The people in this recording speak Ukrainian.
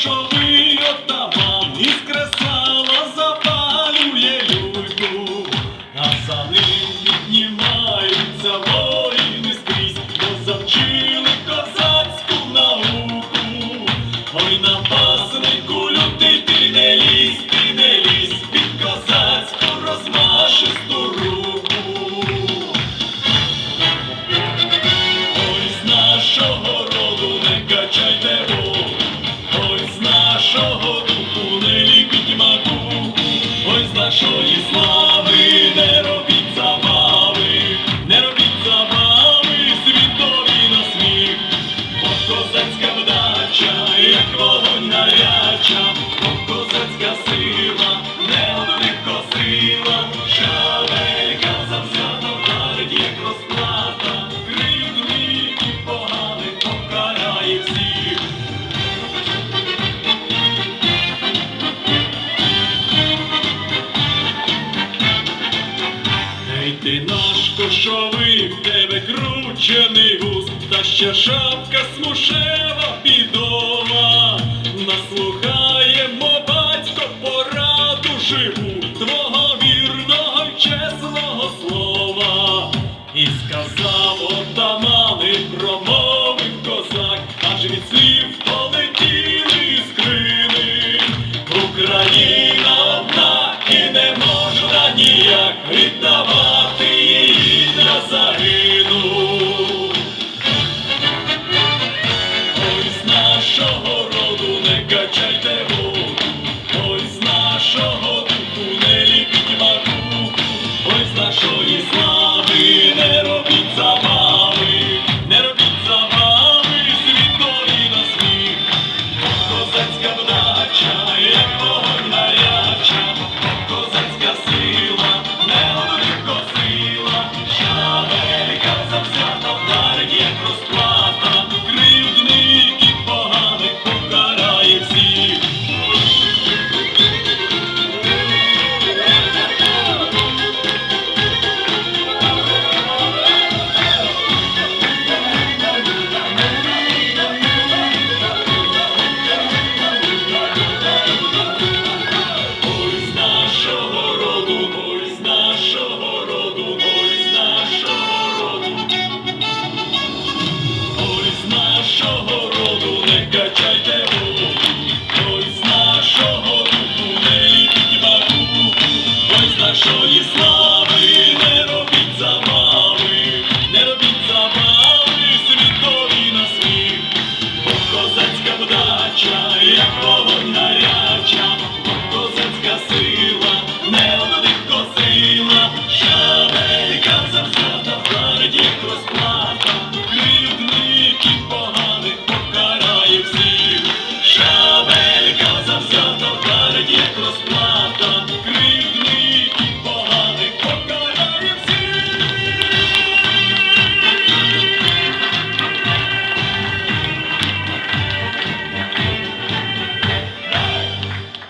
show. Кошовий в тебе кручений гус, та ще шапка смушева бідова. Наслухаємо, батько, пораду живу твого вірного й чесного слова. І сказав отаман. Sorry.